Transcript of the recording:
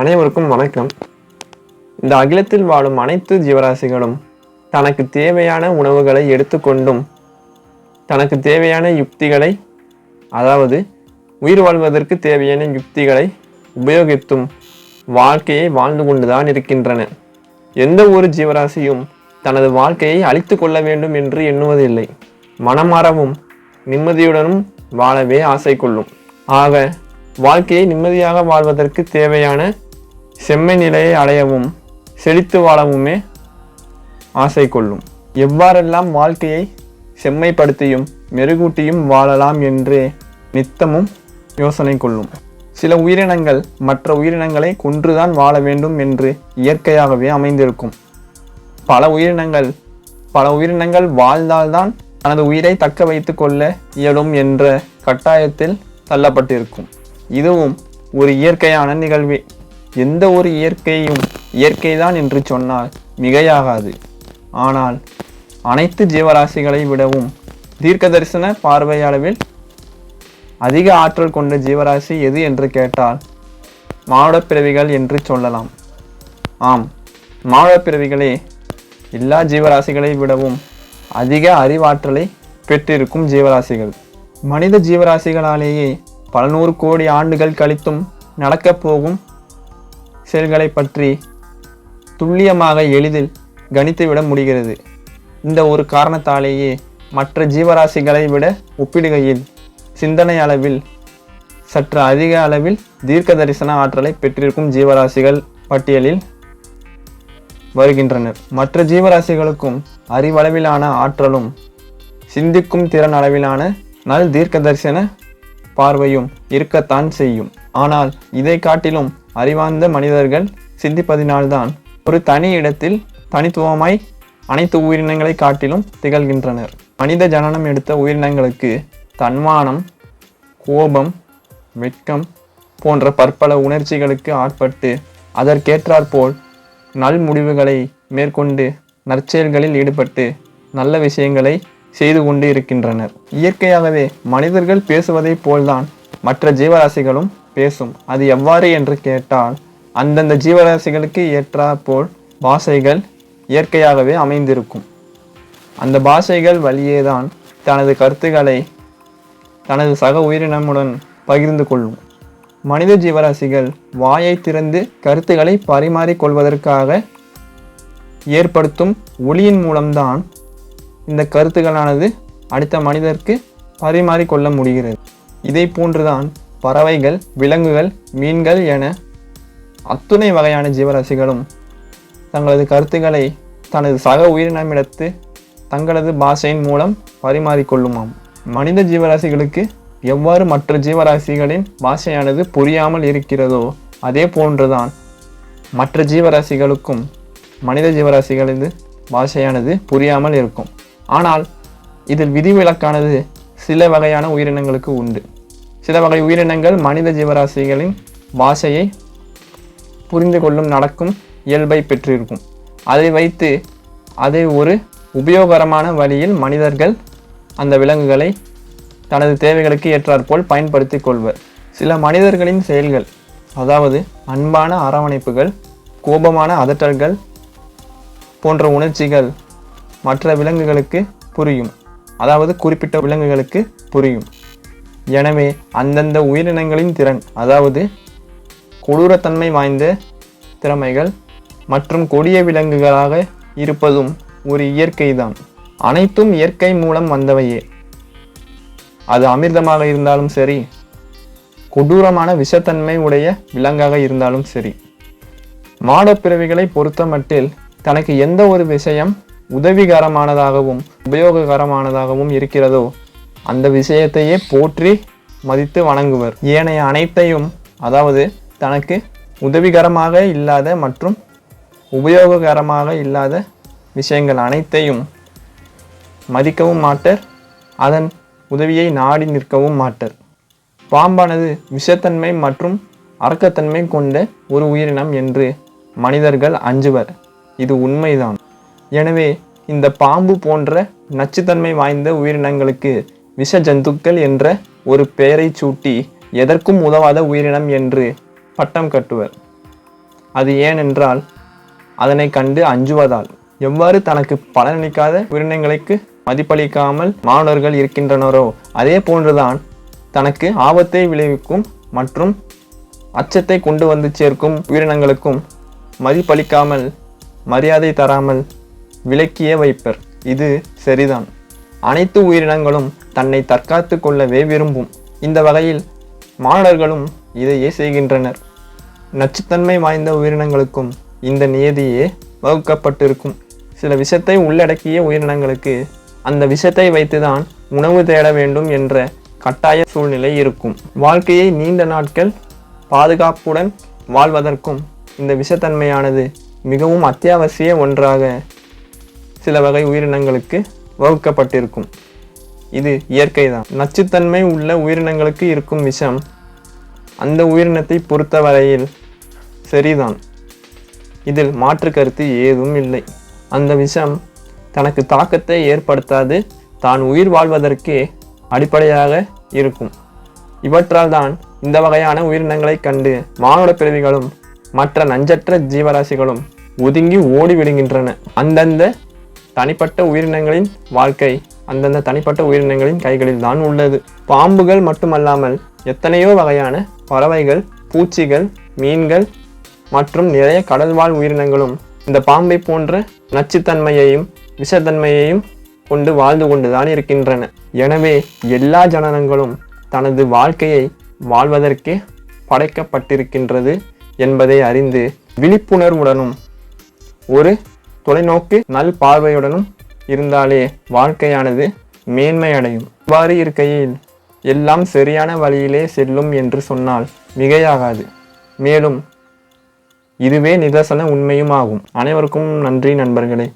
அனைவருக்கும் வணக்கம். இந்த அகிலத்தில் வாழும் அனைத்து ஜீவராசிகளும் தனக்கு தேவையான உணவுகளை எடுத்துக்கொண்டும் தனக்கு தேவையான யுக்திகளை அதாவது உயிர் வாழ்வதற்கு தேவையான யுக்திகளை உபயோகித்தும் வாழ்க்கையை வாழ்ந்து கொண்டுதான் இருக்கின்றன. எந்த ஒரு ஜீவராசியும் தனது வாழ்க்கையை அழித்து கொள்ள வேண்டும் என்று எண்ணுவதில்லை. மனமாறவும் நிம்மதியுடனும் வாழவே ஆசை கொள்ளும் ஆக வாழ்க்கையை நிம்மதியாக வாழ்வதற்கு தேவையான செம்மை நிலையை அடையவும் செழித்து வாழவுமே ஆசை கொள்ளும் எவ்வாறெல்லாம் வாழ்க்கையை செம்மைப்படுத்தியும் மெருகூட்டியும் வாழலாம் என்றே நித்தமும் யோசனை கொள்ளும் சில உயிரினங்கள் மற்ற உயிரினங்களை கொன்றுதான் வாழ வேண்டும் என்று இயற்கையாகவே அமைந்திருக்கும். பல உயிரினங்கள் பல உயிரினங்கள் வாழ்ந்தால்தான் தனது உயிரை தக்க வைத்து கொள்ள இயலும் என்ற கட்டாயத்தில் தள்ளப்பட்டிருக்கும். இதுவும் ஒரு இயற்கையான நிகழ்வே எந்த ஒரு இயற்கையும் இயற்கைதான் என்று சொன்னால் மிகையாகாது. ஆனால் அனைத்து ஜீவராசிகளை விடவும் தீர்க்க தரிசன அதிக ஆற்றல் கொண்ட ஜீவராசி எது என்று கேட்டால் மாவடப்பிறவிகள் என்று சொல்லலாம். ஆம் மாவடப்பிறவிகளே எல்லா ஜீவராசிகளை விடவும் அதிக அறிவாற்றலை பெற்றிருக்கும் ஜீவராசிகள். மனித ஜீவராசிகளாலேயே பல நூறு கோடி ஆண்டுகள் கழித்தும் நடக்கப் போகும் செயல்களை பற்றி துல்லியமாக எளிதில் கணித்துவிட முடிகிறது. இந்த ஒரு காரணத்தாலேயே மற்ற ஜீவராசிகளை விட ஒப்பிடுகையில் சிந்தனை அளவில் சற்று அதிக அளவில் தீர்க்க தரிசன ஆற்றலை பெற்றிருக்கும் ஜீவராசிகள் பட்டியலில் வருகின்றனர். மற்ற ஜீவராசிகளுக்கும் அறிவளவிலான ஆற்றலும் சிந்திக்கும் திறன் அளவிலான நல் தீர்க்க தரிசன பார்வையும் இருக்கத்தான் செய்யும். ஆனால் இதை காட்டிலும் அறிவார்ந்த மனிதர்கள் சிந்திப்பதினால்தான் ஒரு தனி இடத்தில் தனித்துவமாய் அனைத்து உயிரினங்களை காட்டிலும் திகழ்கின்றனர். மனித ஜனனம் எடுத்த உயிரினங்களுக்கு தன்மானம் கோபம் வெட்கம் போன்ற பற்பல உணர்ச்சிகளுக்கு ஆட்பட்டு அதற்கேற்றாற்போல் நல் முடிவுகளை மேற்கொண்டு நற்செயல்களில் ஈடுபட்டு நல்ல விஷயங்களை செய்து கொண்டு இருக்கின்றனர். இயற்கையாகவே மனிதர்கள் பேசுவதைப் போல்தான் மற்ற ஜீவராசிகளும் பேசும். அது எவ்வாறு என்று கேட்டால் அந்தந்த ஜீவராசிகளுக்கு ஏற்றாற்போல் பாஷைகள் இயற்கையாகவே அமைந்திருக்கும். அந்த பாஷைகள் வழியேதான் தனது கருத்துக்களை தனது சக உயிரினமுடன் பகிர்ந்து கொள்ளும். மனித ஜீவராசிகள் வாயை திறந்து கருத்துக்களை பரிமாறிக்கொள்வதற்காக ஏற்படுத்தும் ஒளியின் மூலம்தான் இந்த கருத்துக்களானது அடுத்த மனிதருக்கு பரிமாறிக்கொள்ள முடிகிறது. இதை போன்றுதான் பறவைகள் விலங்குகள் மீன்கள் என அத்துணை வகையான ஜீவராசிகளும் தங்களது கருத்துக்களை தனது சக உயிரினமிடத்து தங்களது பாஷையின் மூலம் பரிமாறிக்கொள்ளுமாம். மனித ஜீவராசிகளுக்கு எவ்வாறு மற்ற ஜீவராசிகளின் பாஷையானது புரியாமல் இருக்கிறதோ அதே போன்றுதான் மற்ற ஜீவராசிகளுக்கும் மனித ஜீவராசிகளது பாஷையானது புரியாமல் இருக்கும். ஆனால் இதில் விதிவிலக்கானது சில வகையான உயிரினங்களுக்கு உண்டு. சில வகை உயிரினங்கள் மனித ஜீவராசிகளின் பாஷையை புரிந்து கொள்ளும் நடக்கும் இயல்பை பெற்றிருக்கும். அதை வைத்து அதை ஒரு உபயோகரமான வழியில் மனிதர்கள் அந்த விலங்குகளை தனது தேவைகளுக்கு ஏற்றாற்போல் பயன்படுத்திக் கொள்வர். சில மனிதர்களின் செயல்கள் அதாவது அன்பான அரவணைப்புகள் கோபமான அதட்டல்கள் போன்ற உணர்ச்சிகள் மற்ற விலங்குகளுக்கு புரியும். அதாவது குறிப்பிட்ட விலங்குகளுக்கு புரியும். எனவே அந்தந்த உயிரினங்களின் திறன் அதாவது கொடூரத்தன்மை வாய்ந்த திறமைகள் மற்றும் கொடிய விலங்குகளாக இருப்பதும் ஒரு இயற்கைதான். அனைத்தும் இயற்கை மூலம் வந்தவையே. அது அமிர்தமாக இருந்தாலும் சரி கொடூரமான விஷத்தன்மை உடைய விலங்காக இருந்தாலும் சரி. மாடப்பிறவிகளை பொறுத்த மட்டில் தனக்கு எந்த ஒரு விஷயம் உதவிகரமானதாகவும் உபயோககரமானதாகவும் இருக்கிறதோ அந்த விஷயத்தையே போற்றி மதித்து வணங்குவர். ஏனைய அனைத்தையும் அதாவது தனக்கு உதவிகரமாக இல்லாத மற்றும் உபயோககரமாக இல்லாத விஷயங்கள் அனைத்தையும் மதிக்கவும் மாட்டர். அதன் உதவியை நாடி நிற்கவும் மாட்டர். பாம்பானது விஷத்தன்மை மற்றும் அரக்கத்தன்மை கொண்ட ஒரு உயிரினம் என்று மனிதர்கள் அஞ்சுவர். இது உண்மைதான். எனவே இந்த பாம்பு போன்ற நச்சுத்தன்மை வாய்ந்த உயிரினங்களுக்கு விஷ ஜந்துக்கள் என்ற ஒரு பெயரை சூட்டி எதற்கும் உதவாத உயிரினம் என்று பட்டம் கட்டுவர். அது ஏனென்றால் அதனை கண்டு அஞ்சுவதால். எவ்வாறு தனக்கு பலனளிக்காத உயிரினங்களுக்கு மதிப்பளிக்காமல் மாணவர்கள் இருக்கின்றனரோ அதே போன்றுதான் தனக்கு ஆபத்தை விளைவிக்கும் மற்றும் அச்சத்தை கொண்டு வந்து சேர்க்கும் உயிரினங்களுக்கும் மதிப்பளிக்காமல் மரியாதை தராமல் விலக்கியே வைப்பர். இது சரிதான். அனைத்து உயிரினங்களும் தன்னை தற்காத்து கொள்ளவே விரும்பும். இந்த வகையில் மாணவர்களும் இதையே செய்கின்றனர். நச்சுத்தன்மை வாய்ந்த உயிரினங்களுக்கும் இந்த நியதியே வகுக்கப்பட்டிருக்கும். சில விஷத்தை உள்ளடக்கிய உயிரினங்களுக்கு அந்த விஷத்தை வைத்துதான் உணவு தேட வேண்டும் என்ற கட்டாய சூழ்நிலை இருக்கும். வாழ்க்கையை நீண்ட நாட்கள் பாதுகாப்புடன் வாழ்வதற்கும் இந்த விஷத்தன்மையானது மிகவும் அத்தியாவசிய ஒன்றாக சில வகை உயிரினங்களுக்கு வகுக்கப்பட்டிருக்கும். இது இயற்கை தான் நச்சுத்தன்மை உள்ள உயிரினங்களுக்கு இருக்கும் விஷம் அந்த உயிரினத்தை பொறுத்தவரையில் சரிதான். இதில் மாற்று கருத்து ஏதும் இல்லை. அந்த விஷம் தனக்கு தாக்கத்தை ஏற்படுத்தாது தான் உயிர் வாழ்வதற்கே அடிப்படையாக இருக்கும். இவற்றால் தான் இந்த வகையான உயிரினங்களைக் கண்டு மானுட பிறவிகளும் மற்ற நஞ்சற்ற ஜீவராசிகளும் ஒதுங்கி ஓடி விடுகின்றன அந்தந்த தனிப்பட்ட உயிரினங்களின் வாழ்க்கை அந்தந்த தனிப்பட்ட உயிரினங்களின் கைகளில் தான் உள்ளது. பாம்புகள் மட்டுமல்லாமல் எத்தனையோ வகையான பறவைகள் பூச்சிகள் மீன்கள் மற்றும் நிறைய கடல்வாழ் உயிரினங்களும் இந்த பாம்பை போன்ற நச்சுத்தன்மையையும் விஷத்தன்மையையும் கொண்டு வாழ்ந்து கொண்டுதான் இருக்கின்றன. எனவே எல்லா ஜனனங்களும் தனது வாழ்க்கையை வாழ்வதற்கே படைக்கப்பட்டிருக்கின்றது என்பதை அறிந்து விழிப்புணர்வுடனும் ஒரு தொலைநோக்கு நல் பார்வையுடனும் இருந்தாலே வாழ்க்கையானது மேன்மையடையும். இவ்வாறு இருக்கையில் எல்லாம் சரியான வழியிலே செல்லும் என்று சொன்னால் மிகையாகாது. மேலும் இதுவே நிதர்சன உண்மையும் ஆகும் அனைவருக்கும் நன்றி நண்பர்களே.